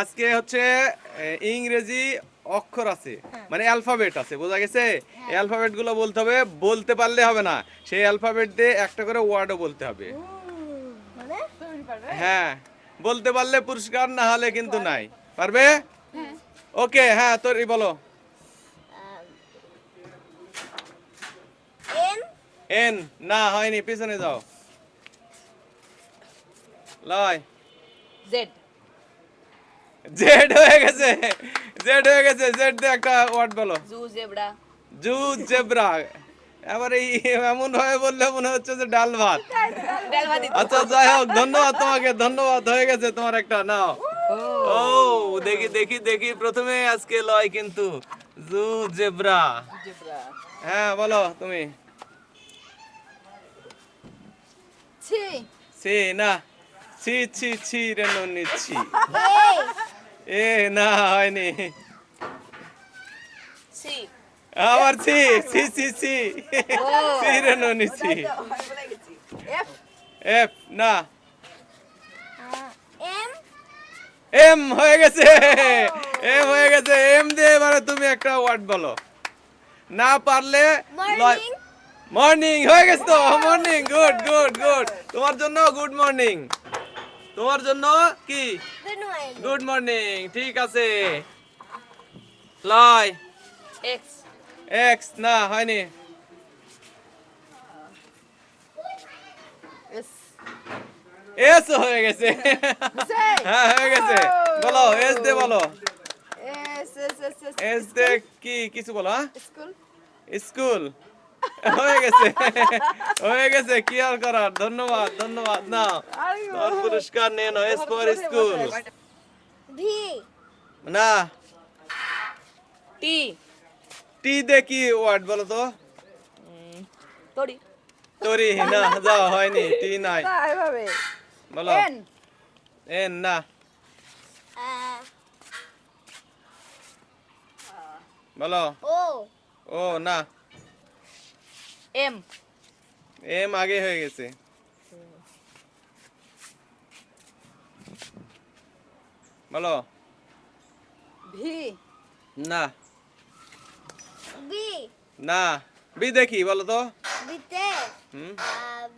আজকে হচ্ছে ইংরেজি অক্ষর আছে মানে অ্যালফাবেট আছে বোঝা গেছে? এই অ্যালফাবেটগুলো বলতে হবে বলতে পারলে হবে না সেই অ্যালফাবেট দিয়ে একটা করে ওয়ার্ডও বলতে হবে। মানে? হ্যাঁ বলতে পারলে পুরস্কার না হলে কিন্তু নাই পারবে? ওকে হ্যাঁ তোর বলো। এন? এন না হয়নি পিছনে যাও। লয়। জেড। জেড হয়ে গেছে। জেড হয়ে গেছে। জেড দিয়ে একটা ওয়ার্ড বলো। Zoo zebra. Zoo zebra. এবার এই এমন ভাবে বললে মনে হচ্ছে যে ডাল ভাত। আচ্ছা যাই হোক ধন্যবাদ তোমাকে। ধন্যবাদ হয়ে গেছে তোমার একটা নাও। ও। দেখি দেখি দেখি। প্রথমে আজকে লয় কিন্তু জু জেব্রা। হ্যাঁ বলো তুমি। ছি। না। ছি ছি ছি রে ননি ছি। এ না হয়নি। আবার এফ। এফ না। এম। এম হয়ে গেছে। এম হয়ে গেছে। এম দিয়ে এবারে তুমি একটা ওয়ার্ড বলো। না পারলে মর্নিং মর্নিং হয়ে গেছে তো। মর্নিং গুড গুড গুড তোমার জন্য গুড মর্নিং তোমার জন্য কি? গুড মর্নিং ঠিক আছে। লয়। এক্স এক্স না হয়নি। এস এস হয়ে গেছে। হ্যাঁ হয়ে গেছে। বলো এস দে বলো। S S S S S দে কি কিছু বলো হ্যাঁ? স্কুল স্কুল হয়ে গেছে। হয়ে গেছে কি আর করার? ধন্যবাদ ধন্যবাদ। না তোর পুরস্কার এস ফর স্কুল। ভি না। টি। টি দে কি ওয়ার্ড বলো তো? তরি। তরি না যাও হয়নি টি নাই। এভাবে। বলো। এন। এন না। বলো। ও। ও না। এম এম আগে হয়ে গেছে। বলো। ভি না। বি না। বি দেখি বলো তো। বিতে হুম।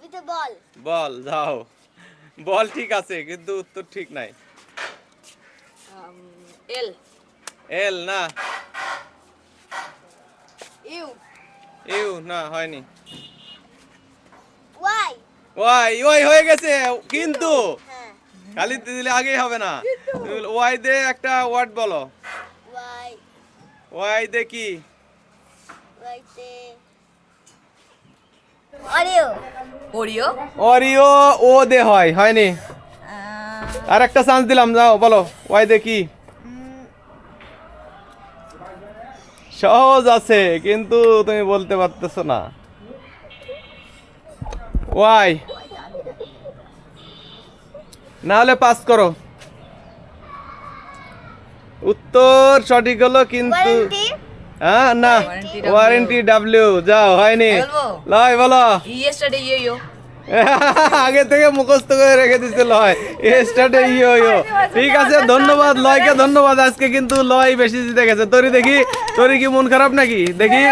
বিতে বল। বল যাও বল ঠিক আছে কিন্তু উত্তর ঠিক নাই। এল এল না। ইউ ইউ না হয়নি। ওয়াই ওয়াই ওয়াই হয়ে গেছে কিন্তু হ্যাঁ। খালি দিলে আগেই হবে না। ওয়াই দে একটা ওয়ার্ড বলো। ওয়াই ওয়াই দে কি? ওয়াইতে অরিও ওরিও অরিও ও দে হয় হয়নি। আর একটা চান্স দিলাম যাও বলো ওয়াই দে কি? সহজ আছে কিন্তু তুমি বলতে পারতেছো না। ওয়াই। না হলে পাস করো। উত্তর সঠিক হলো কিন্তু হ্যাঁ না। ওয়ারেন্টি ডাব্লিউ যাও হয়নি? লয় বলো। ইয়েস্টারডে ইয়ো আগে থেকে মুখস্থ করে রেখে দিছে লয়। স্টার্টে ইয়ো ইয়ো। ঠিক আছে ধন্যবাদ লয়কে ধন্যবাদ। আজকে কিন্তু লয় বেশি জিতে গেছে। তোর দেখি তোরি কি মন খারাপ নাকি? দেখি।